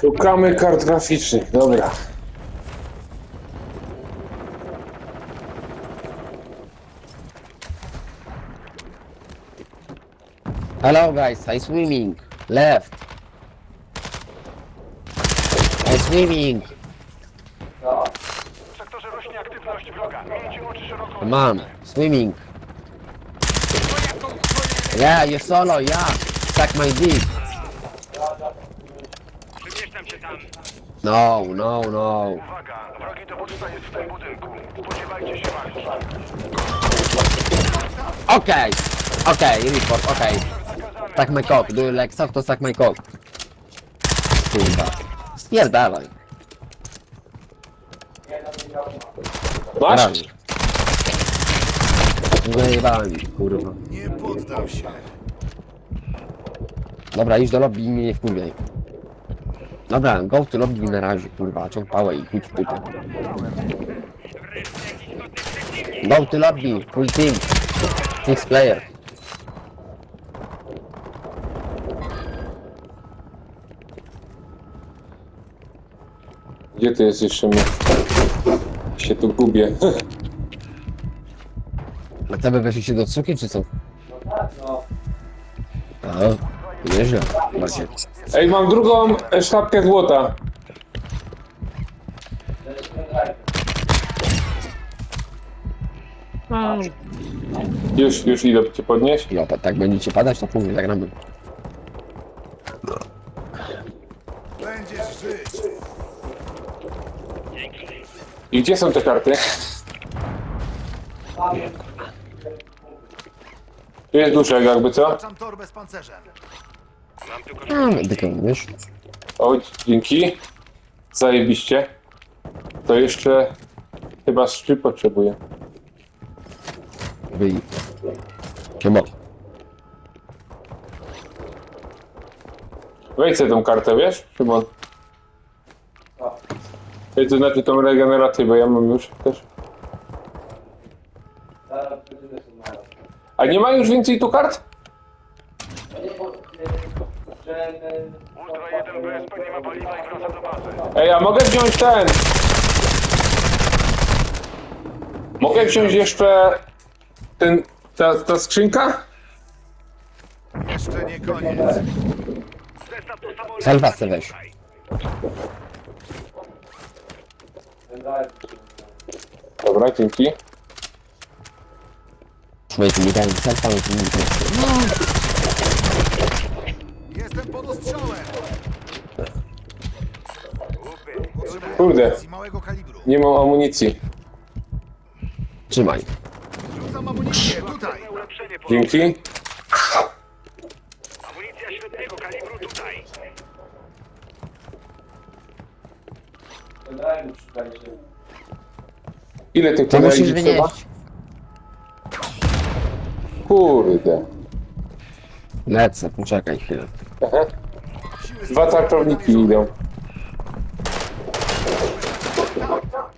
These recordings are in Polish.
Szukamy kart graficznych, dobra. Hello guys, I swimming. Left. I swimming. W sektorze rośnie aktywność wroga. Miejcie oczy szeroko. Come on, swimming. Yeah, you solo, yeah. Suck my dick. Się tam. No, no, no. Uwaga, wrogi dowódca jest w tym budynku. Spodziewajcie się walki. Okay, okay, report, okay. Suck my cock, do you like suck to suck my cock? Kurwa. Spierdalaj. Masz? Rany. Zajebałem ich, kurwa. Nie poddam się. Dobra, idź do lobby i mnie nie wkurwiaj. Dobra, go to lobby na razie, kurwa, ciąg pałę i chuj w. Go to lobby, full team. Six player. Gdzie ty jesteś, Szymon? Się tu gubię. A co, by weszliście do cuki, czy co? A, nieźle. Ej, mam drugą e, sztabkę złota. Już, już idę cię podnieść. Ja, tak, tak będziecie padać, to później zagramy. Będziesz żyć. I gdzie są te karty? Tu jest duszek jakby, co? Torbę z pancerzem. A, medykę, wiesz? O, dzięki. Zajebiście. To jeszcze chyba szczyt potrzebuję. Wyj. Siema. Wejdź sobie tą kartę, wiesz, Szymon? Wejdź to znaczy tą regenerację, bo ja mam już też. A nie ma już więcej tu kart? Ultra 1 BSP nie ma paliwa i wraca do bazy. Ej, a mogę wziąć ten? Mogę wziąć jeszcze ten, ta, ta skrzynka? Jeszcze nie koniec. Zestaw to samolot. Selwa se weź. Dobra, dzięki. Człowiek mi daje selfa, no to małego kalibru. Nie mam amunicji. Trzymaj. Rzucam amunicję tutaj. Ulepszenie po Dzięki. Amunicja średniego kalibru tutaj. Ile tych To musisz trzeba? wynieść. Kurde. Lecę, poczekaj chwilę. Aha. Dwa tarczowniki idą.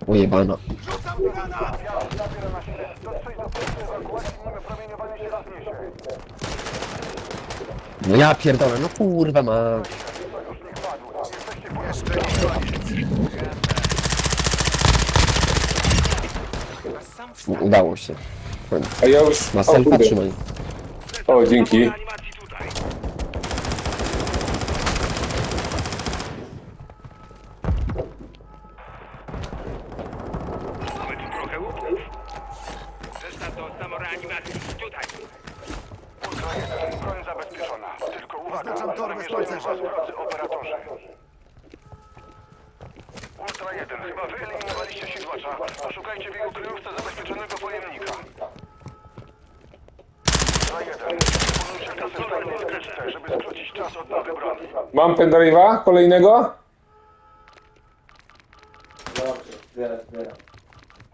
Ujebano. Rzucam granat. Zabiera na siłę. Dotrzeć do punktu ewakuacji, nim promieniowanie się rozniesie. No ja pierdolę, no kurwa ma. Sojusznik padł. Jesteście po Jeszcze nie koniec. Udało się. A ja już... Ma O, selfa, kurde. trzymaj. O, dzięki. animacji tutaj. Mamy tu trochę łupów. Zestaw do samoreanimacji tutaj. Ultra 1, broń zabezpieczona. Tylko uwaga, Oznaczam torbę z zamierzają pancerzem. was wrodzy operatorzy. Ultra 1, chyba wyeliminowaliście sidłacza. Poszukajcie w jego kryjówce zabezpieczonego pojemnika. Ultra 1, dysponujcie kasę skrytce, żeby skrócić czas odnowy broni. Mam pendrive'a kolejnego?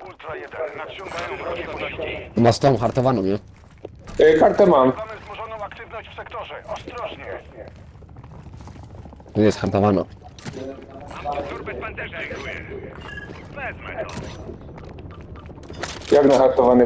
Ultra 1, nadciągają wrogie pościgi. Ma z tą hartowaną, nie? E, kartę mam. Mamy wzmożoną aktywność w sektorze. Ostrożnie. Tu jest hartowana. Turbę z pancerza Wezmę to. Jak na hartowane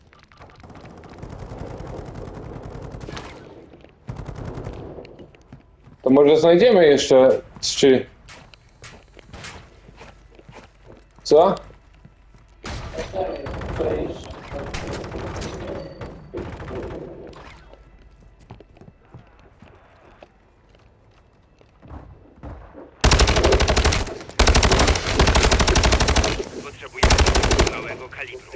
To może znajdziemy jeszcze trzy. Co? Potrzebujemy małego kalibru.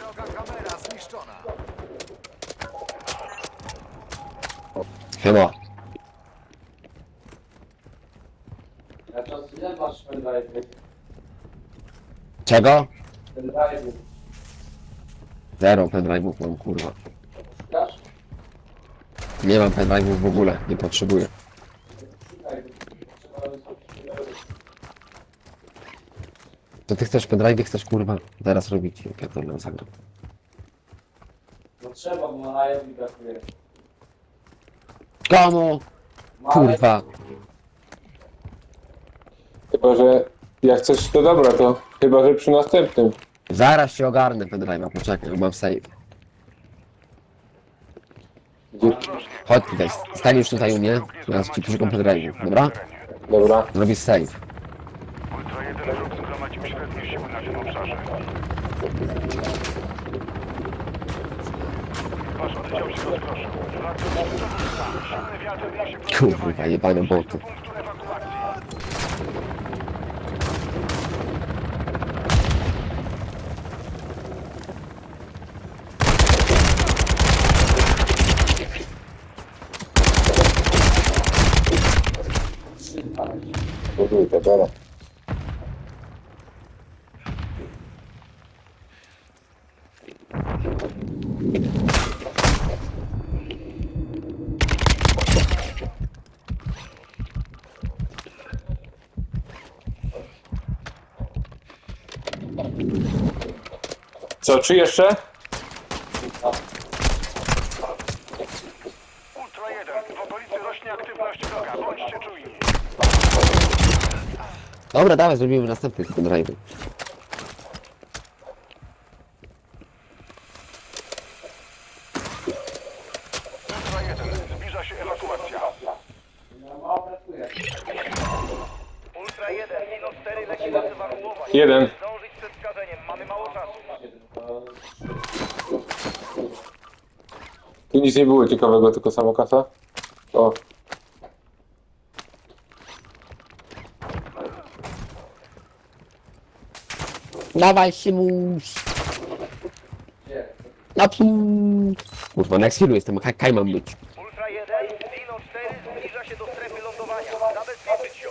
Droga kamera zniszczona. Chyba. Ja to ile pendrive'y? Czego? Pendrive'y. Zero pendrive'ów mam, kurwa. Nie mam pendrive'ów w ogóle, nie potrzebuję. Szukaj, bo trzeba zrobić To ty chcesz pendrive, chcesz kurwa teraz robić. Jak ja to nam zagram. No trzeba, bo mi brakuje. Komu? Kurwa. Chyba, że jak chcesz to dobra, to chyba, że przy następnym. Zaraz się ogarnę pendrive'a, poczekaj, bo mam save. Gdzie? Chodź tutaj, staniesz tutaj u mnie, teraz ci poszukam pendrive'u, dobra? Dobra. Zrobisz save. Ultra 1 wróg zgromadził średnie siły na tym obszarze. Wasz oddział się rozproszył. Wracam do Silny wiatr niesie Kurwa, jebane boty. punktu Podwójka, dobra. Co, czy jeszcze? Ultra 1. W okolicy rośnie aktywność wroga. Bądźcie czujni. Dobra, dawaj, zrobimy następny pendrive. Ultra 1. Zbliża się ewakuacja. Ultra 1. Minus 4 leci nas ewakuować. Jeden. Zdążyć Tu nic nie było ciekawego, tylko sama kasa. O, Dawaj, Simus! gdzie? Naprzód! Kurwa, na chwilę jestem, kaj mam być. Ultra 1. Dino 4 zbliża się do strefy lądowania. Zabezpieczyć ją.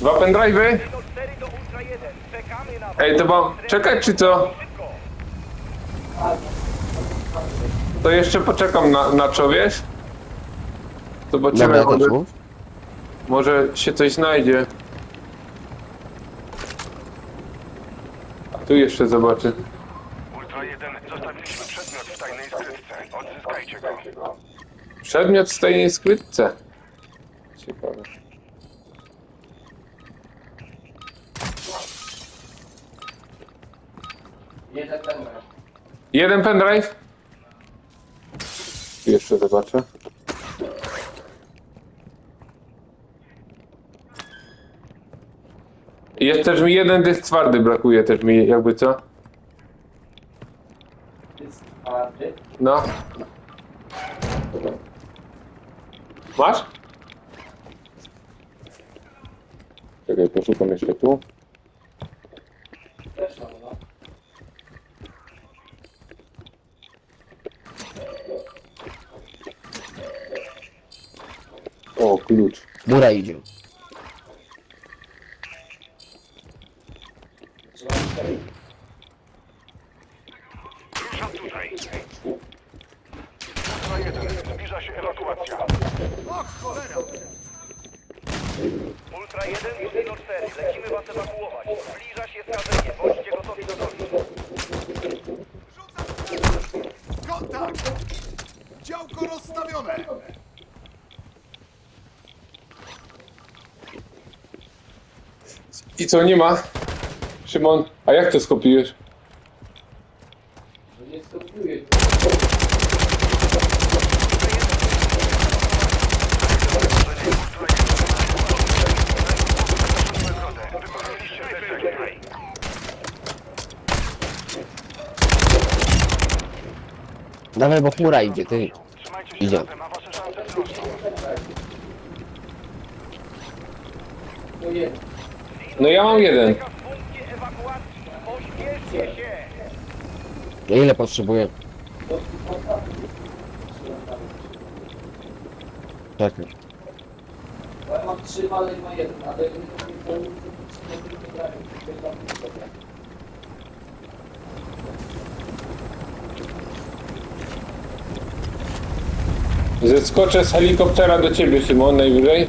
Dwa pendrive'y Ej, to mam czekać czy co? To jeszcze poczekam na, na co, wiesz? Zobaczymy, Dobra, to może, może się coś znajdzie. A tu jeszcze zobaczę. Ultra 1. Zostawiliśmy przedmiot w tajnej skrytce. Odzyskajcie go. Przedmiot w tajnej skrytce. Ciekawe. Jeden pendrive. Jeden pendrive? Jeszcze zobaczę. Jest też mi jeden dysk twardy brakuje też mi jakby co? Dysk twardy. No. Masz? Czekaj, poszukam jeszcze tu. Też mam, O, klucz. Mura idzie. Ruszam tutaj. Ultra 1, zbliża się ewakuacja. Och, cholera! Ultra 1, Juno 4, lecimy was ewakuować. Zbliża się skażenie, bądźcie gotowi do końca. Kontakt! Działko rozstawione! I co, nie ma? Szymon, a jak to skopiujesz? No nie skopiuję. Dawaj, bo chmura idzie, ty. Trzymajcie się Idzie. razem, a No ja mam jeden. Ewakuacji. Pośpieszcie się. Ja ile potrzebuję? Czekaj. Bo ja mam trzy, ale ma jeden. Ale nie to nie. Zeskoczę z helikoptera do ciebie, Szymon, najwyżej.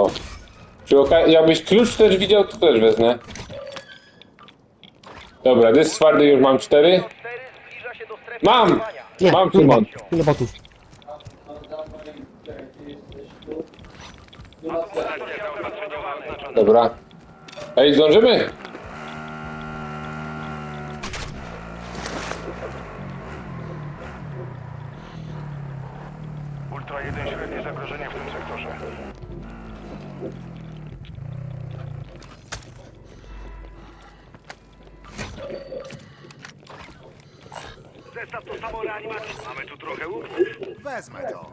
O. Przy okazji, jakbyś klucz też widział, to też wezmę. Dobra, dysk twardy już mam cztery. 4 zbliża się do strefy Mam! Nie, Mam kurwa. Szymon. Ile botów? Dobra. Ej, zdążymy? Ultra 1 średnie zagrożenie w tym sektorze. Zestaw to samo reanimacji. Mamy tu trochę łupów. Wezmę to.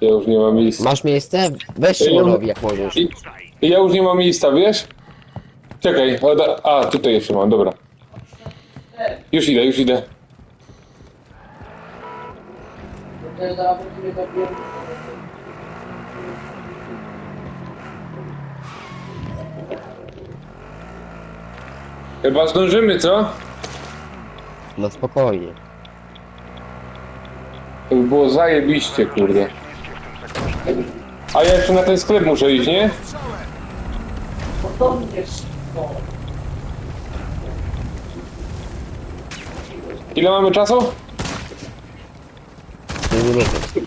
Ja już nie mam miejsca. Masz miejsce? Weź Szymonowi jak możesz. I, i ja już nie mam miejsca, wiesz? Czekaj, oda... a tutaj jeszcze mam, dobra. Już idę, już idę. To jest zaraz mnie to wiem. Chyba zdążymy, co? No spokojnie. To by było zajebiście, kurde. A ja jeszcze na ten sklep muszę iść, nie? Strzałem! To mnie szybko. Ile mamy czasu? Dwie minuty.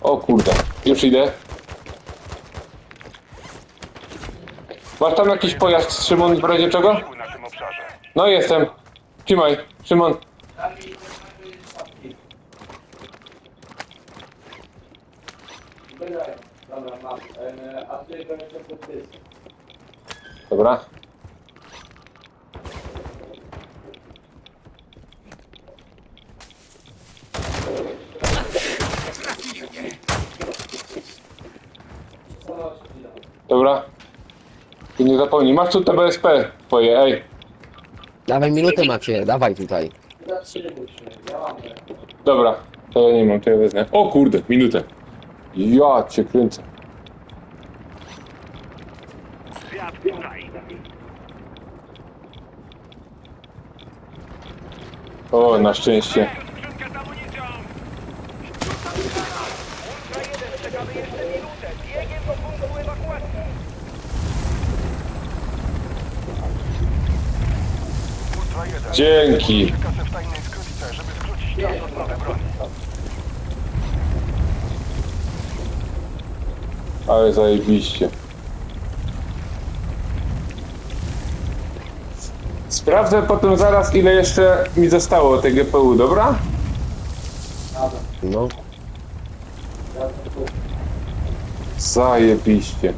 O kurde, już idę. Masz tam jakiś pojazd, Szymon, w razie czego? Na tym obszarze. No jestem. Trzymaj, Szymon. Nie. Dobra, mam. E, a ty będziesz ty. Dobra. Dobra. I nie zapomnij, masz tu TBSP twoje, ej. Dawaj minutę macie, dawaj tutaj. Dobra, to ja nie mam, to ja wezmę. O kurde, minutę. Ja cię kręcę. O, na szczęście. Skrzynka z amunicją. Ultra 1, czekamy jeszcze minutę. Biegiem do punktu ewakuacji. Ultra 1. Dzięki. Ale zajebiście. Sprawdzę potem zaraz ile jeszcze mi zostało tej GPU, dobra? No. Zajebiście.